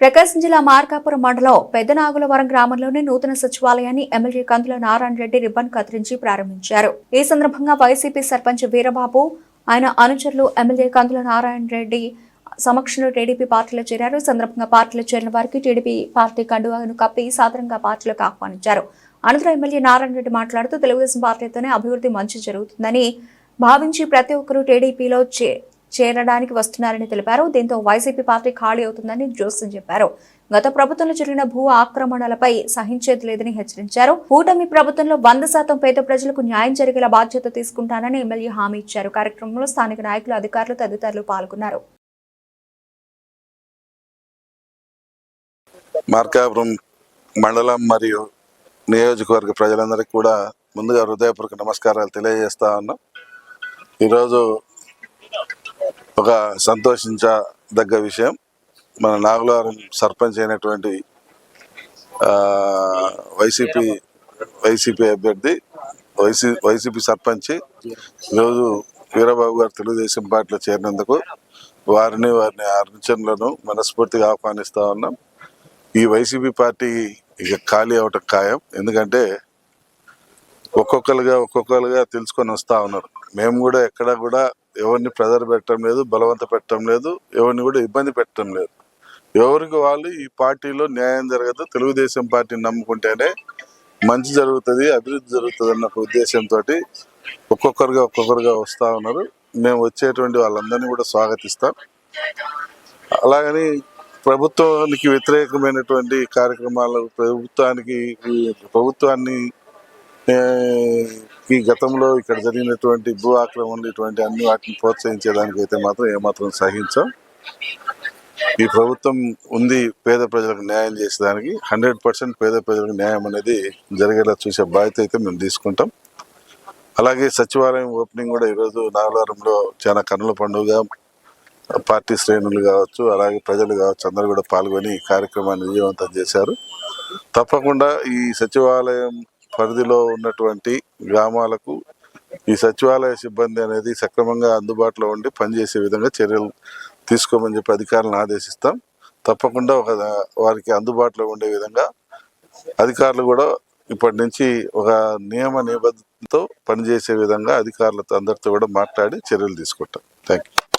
ప్రకాశం జిల్లా మార్కాపురం మండలం పెద్దనాగులవరం గ్రామంలోని నూతన సచివాలయాన్ని ఎమ్మెల్యే కందుల నారాయణ రెడ్డి రిబ్బన్ కత్తిరించి ప్రారంభించారు. ఈ సందర్భంగా వైసీపీ సర్పంచ్ వీరబాబు ఆయన అనుచరులు ఎమ్మెల్యే కందుల నారాయణ రెడ్డి సమక్షంలో టీడీపీ పార్టీలో చేరారు. సందర్భంగా పార్టీలో చేరిన వారికి టీడీపీ పార్టీ కండువాను కప్పి సాధారణంగా పార్టీలోకి ఆహ్వానించారు. అనంతరం ఎమ్మెల్యే నారాయణ రెడ్డి మాట్లాడుతూ తెలుగుదేశం పార్టీతోనే అభివృద్ధి మంచి జరుగుతుందని భావించి ప్రతి ఒక్కరూ టీడీపీలో చే- చేరడానికి వస్తున్నారని తెలిపారు. దీంతో వైసీపీ పార్టీ ఖాళీ అవుతుందని జోస్యం చెప్పారు. గత ప్రభుత్వంలో జరిగిన భూ ఆక్రమణలపై సహించేది లేదని హెచ్చరించారు. కూటమి ప్రభుత్వంలో వంద శాతం పేద ప్రజలకు న్యాయం జరిగేలా బాధ్యత తీసుకుంటానని ఎమ్మెల్యే హామీ ఇచ్చారు. కార్యక్రమంలో స్థానిక నాయకులు అధికారులు తదితరులు పాల్గొన్నారు. మార్కాపురం మండలం మరియు నియోజకవర్గ ప్రజలందరికీ కూడా ముందుగా హృదయపూర్వక నమస్కారాలు తెలియజేస్తా ఉన్నాం. ఈరోజు ఒక సంతోషించదగ్గ విషయం. మన నాగులవరం సర్పంచ్ అయినటువంటి వైసీపీ వైసీపీ అభ్యర్థి వైసీ వైసీపీ సర్పంచ్ ఈరోజు వీరబాబు గారు తెలుగుదేశం పార్టీలో చేరినందుకు వారిని వారిని అర్చనలను మనస్ఫూర్తిగా ఆహ్వానిస్తూ ఉన్నాం. ఈ వైసీపీ పార్టీ ఇక ఖాళీ అవటం ఖాయం. ఎందుకంటే ఒక్కొక్కరుగా ఒక్కొక్కరుగా తెలుసుకొని వస్తా ఉన్నారు. మేము కూడా ఎక్కడ కూడా ఎవరిని ప్రెజర్ పెట్టడం లేదు బలవంత పెట్టడం లేదు ఎవరిని కూడా ఇబ్బంది పెట్టడం లేదు. ఎవరికి వాళ్ళు ఈ పార్టీలో న్యాయం జరగదు తెలుగుదేశం పార్టీని నమ్ముకుంటేనే మంచి జరుగుతుంది అభివృద్ధి జరుగుతుంది అన్న ఉద్దేశంతో ఒక్కొక్కరుగా ఒక్కొక్కరుగా వస్తూ ఉన్నారు. మేము వచ్చేటువంటి వాళ్ళందరినీ కూడా స్వాగతిస్తాం. అలాగని ప్రభుత్వానికి వ్యతిరేకమైనటువంటి కార్యక్రమాలు ప్రభుత్వానికి ప్రభుత్వాన్ని ఈ గతంలో ఇక్కడ జరిగినటువంటి భూ ఆక్రమణలు ఇటువంటి అన్ని వాటిని ప్రోత్సహించేదానికి అయితే మాత్రం ఏమాత్రం సహించాం. ఈ ప్రభుత్వం ఉంది పేద ప్రజలకు న్యాయం చేసేదానికి. హండ్రెడ్ పర్సెంట్ పేద ప్రజలకు న్యాయం అనేది జరిగేలా చూసే బాధ్యత అయితే మేము తీసుకుంటాం. అలాగే సచివాలయం ఓపెనింగ్ కూడా ఈరోజు నాగలవరంలో చాలా కన్నుల పండుగ. పార్టీ శ్రేణులు కావచ్చు అలాగే ప్రజలు కావచ్చు అందరూ కూడా పాల్గొని ఈ కార్యక్రమాన్ని విజయవంతం చేశారు. తప్పకుండా ఈ సచివాలయం పరిధిలో ఉన్నటువంటి గ్రామాలకు ఈ సచివాలయ సిబ్బంది అనేది సక్రమంగా అందుబాటులో ఉండి పనిచేసే విధంగా చర్యలు తీసుకోమని చెప్పి అధికారులను ఆదేశిస్తాం. తప్పకుండా ఒక వారికి అందుబాటులో ఉండే విధంగా అధికారులు కూడా ఇప్పటి నుంచి ఒక నియమ నిబద్ధతతో పనిచేసే విధంగా అధికారులతో అందరితో కూడా మాట్లాడి చర్యలు తీసుకుంటాం. Thank you